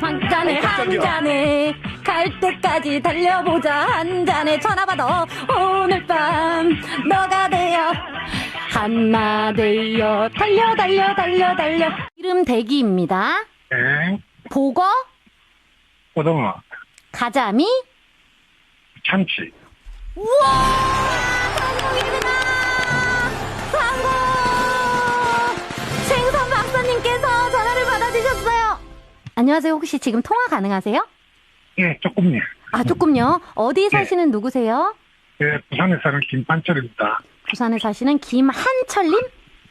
한 잔에 한 잔에 갈 때까지 달려보자 한 잔에 전화 받아. 오늘 밤 너가 되어 한나 되어 달려 달려 달려 달려. 이름 대기입니다. 네, 보거 고등어, 가자미 참치. 우와 안녕하세요 혹시 지금 통화 가능하세요? 예, 조금요. 아 조금요 어디 사시는 누구세요? 예, 부산에 사는 김판철입니다. 부산에 사시는 김한철님?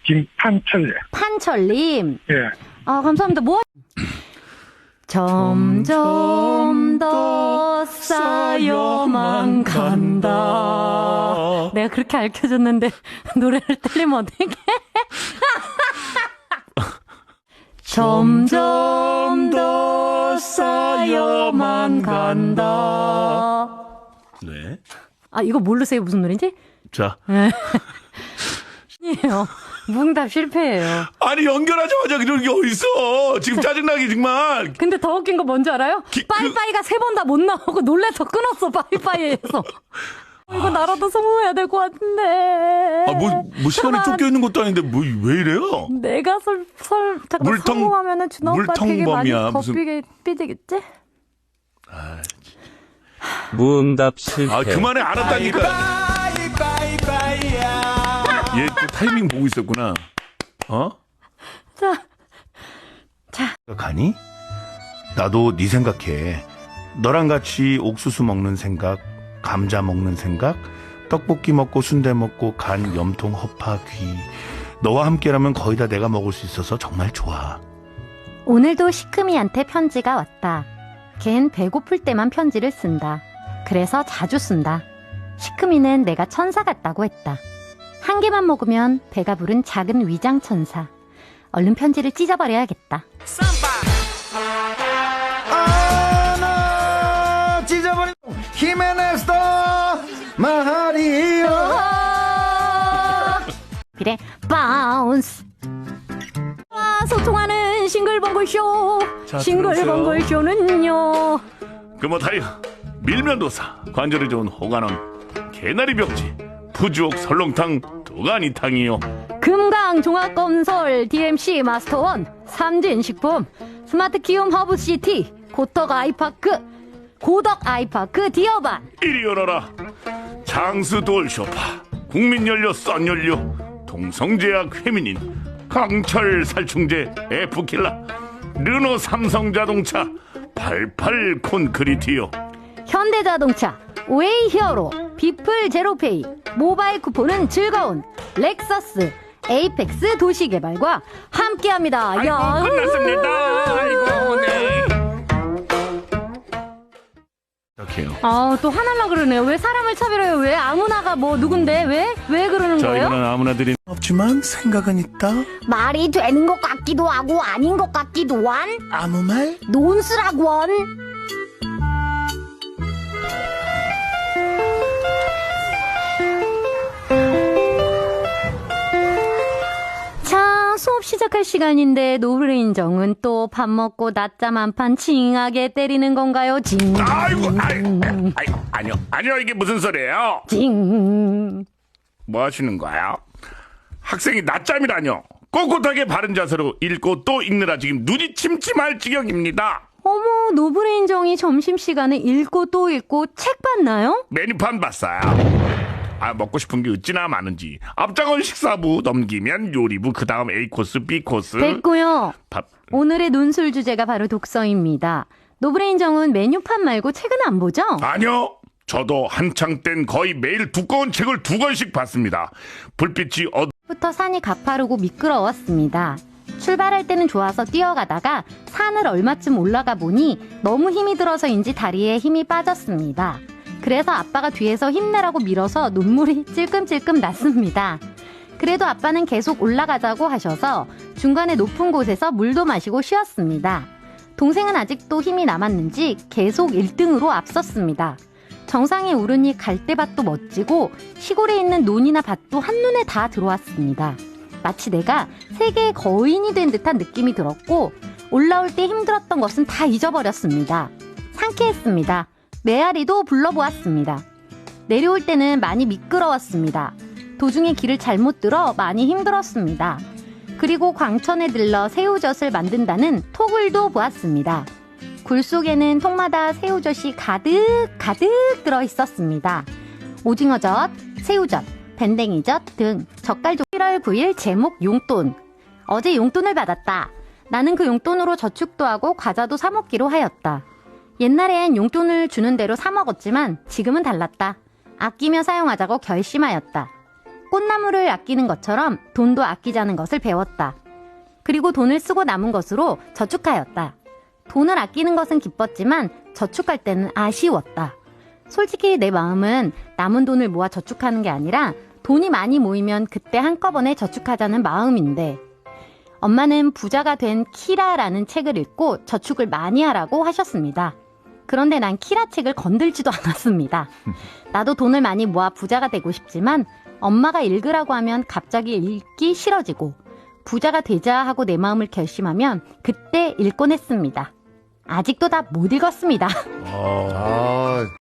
김판철. 판철님 예, 아 감사합니다 뭐 점점 더 쌓여만 간다 내가 그렇게 알려줬는데 노래를 틀리면 어떡해 점점 더 쌓여만 간다 네. 아 이거 모르세요 무슨 노래인지? 자. 아니에요 뭉답 실패예요 아니, 연결하자마자 이런 게 어딨어. 지금 짜증나게 정말. 근데 더 웃긴 거 뭔지 알아요? 기- 그- 빠이빠이가 세 번 다 못 나오고 놀래서 끊었어 빠이빠이에서 어, 이거 나라도 성공해야 될 것 같은데 아, 뭐, 뭐 잠깐만. 쫓겨 있는 것도 아닌데 뭐 왜 이래요? 내가 설, 설 잠깐 물통- 성공하면은 준호 오빠 되게 많이 겁비게 삐지겠지? 무응답 실패. 아, 그만해 알았다니까. 얘 또 타이밍 보고 있었구나. 어? 자 가니? 나도 네 생각해. 너랑 같이 옥수수 먹는 생각, 감자 먹는 생각, 떡볶이 먹고 순대 먹고 간 염통 허파 귀. 너와 함께라면 거의 다 내가 먹을 수 있어서 정말 좋아. 오늘도 시크미한테 편지가 왔다 걘 배고플 때만 편지를 쓴다. 그래서 자주 쓴다. 시크미는 내가 천사 같다고 했다. 한 개만 먹으면 배가 부른 작은 위장 천사. 얼른 편지를 찢어버려야겠다. 아나 찢어버린 히메네스터 마하리오 그래 바운스 싱글벙글쇼. 자, 싱글벙글쇼는요. 금호타이어, 밀면도사, 관절이 좋은 호간원, 개나리 벽지, 푸주옥 설렁탕, 두가니탕이요. 금강 종합건설 DMC 마스터원 삼진식품 스마트 키움 허브시티 고덕 아이파크 고덕 아이파크 디어반. 이리 열어라. 장수 돌쇼파, 국민연료 썬연료, 동성제약 회민인, 강철 살충제 에프킬라, 르노 삼성자동차, 88 콘크리트요. 현대자동차 웨이 히어로 비플 제로페이 모바일 쿠폰은 즐거운 렉서스 에이펙스 도시개발과 함께합니다. 야. 아이고, 네. 이렇게요. 아, 또 화날라 그러네요. 왜 사람을 차별해요? 왜 아무나가 뭐 누군데? 왜? 왜 그러는 자, 거예요? 이거는 아무나 드린 없지만 생각은 있다. 말이 되는 것 같기도 하고 아닌 것 같기도 한 아무 말? 논술학원. 자, 수업 시작할 시간인데 노브레인 정은 또 밥 먹고 낮잠 한판 징하게 때리는 건가요? 징. 아이고, 아이고, 아이고, 아니요, 아니요, 이게 무슨 소리예요? 징. 뭐 하시는 거야? 학생이 낮잠이라뇨. 꼿꼿하게 바른 자세로 읽고 또 읽느라 지금 눈이 침침할 지경입니다. 어머, 노브레인 정이 점심시간에 읽고 또 읽고 책 봤나요? 메뉴판 봤어요. 아 먹고 싶은 게 어찌나 많은지 앞장은 식사부 넘기면 요리부 그 다음 A 코스 B 코스 됐고요. 밥 오늘의 논술 주제가 바로 독서입니다. 노브레인 정은 메뉴판 말고 책은 안 보죠? 아니요 저도 한창 땐 거의 매일 두꺼운 책을 두 권씩 봤습니다 불빛이 어 부터 산이 가파르고 미끄러웠습니다. 출발할 때는 좋아서 뛰어가다가 산을 얼마쯤 올라가 보니 너무 힘이 들어서인지 다리에 힘이 빠졌습니다. 그래서 아빠가 뒤에서 힘내라고 밀어서 눈물이 찔끔찔끔 났습니다. 그래도 아빠는 계속 올라가자고 하셔서 중간에 높은 곳에서 물도 마시고 쉬었습니다. 동생은 아직도 힘이 남았는지 계속 1등으로 앞섰습니다. 정상에 오르니 갈대밭도 멋지고 시골에 있는 논이나 밭도 한눈에 다 들어왔습니다. 마치 내가 세계의 거인이 된 듯한 느낌이 들었고 올라올 때 힘들었던 것은 다 잊어버렸습니다. 상쾌했습니다. 메아리도 불러보았습니다. 내려올 때는 많이 미끄러웠습니다. 도중에 길을 잘못 들어 많이 힘들었습니다. 그리고 광천에 들러 새우젓을 만든다는 토굴도 보았습니다. 굴 속에는 통마다 새우젓이 가득 가득 들어 있었습니다. 오징어젓, 새우젓, 밴댕이젓 등 젓갈종 1월 9일 제목 용돈. 어제 용돈을 받았다. 나는 그 용돈으로 저축도 하고 과자도 사 먹기로 하였다. 옛날엔 용돈을 주는 대로 사 먹었지만 지금은 달랐다. 아끼며 사용하자고 결심하였다. 꽃나무를 아끼는 것처럼 돈도 아끼자는 것을 배웠다. 그리고 돈을 쓰고 남은 것으로 저축하였다. 돈을 아끼는 것은 기뻤지만 저축할 때는 아쉬웠다. 솔직히 내 마음은 남은 돈을 모아 저축하는 게 아니라 돈이 많이 모이면 그때 한꺼번에 저축하자는 마음인데 엄마는 부자가 된 키라라는 책을 읽고 저축을 많이 하라고 하셨습니다. 그런데 난 키라 책을 건들지도 않았습니다. 나도 돈을 많이 모아 부자가 되고 싶지만 엄마가 읽으라고 하면 갑자기 읽기 싫어지고 부자가 되자 하고 내 마음을 결심하면 그때 읽곤 했습니다. 아직도 다 못 읽었습니다. 어, 아,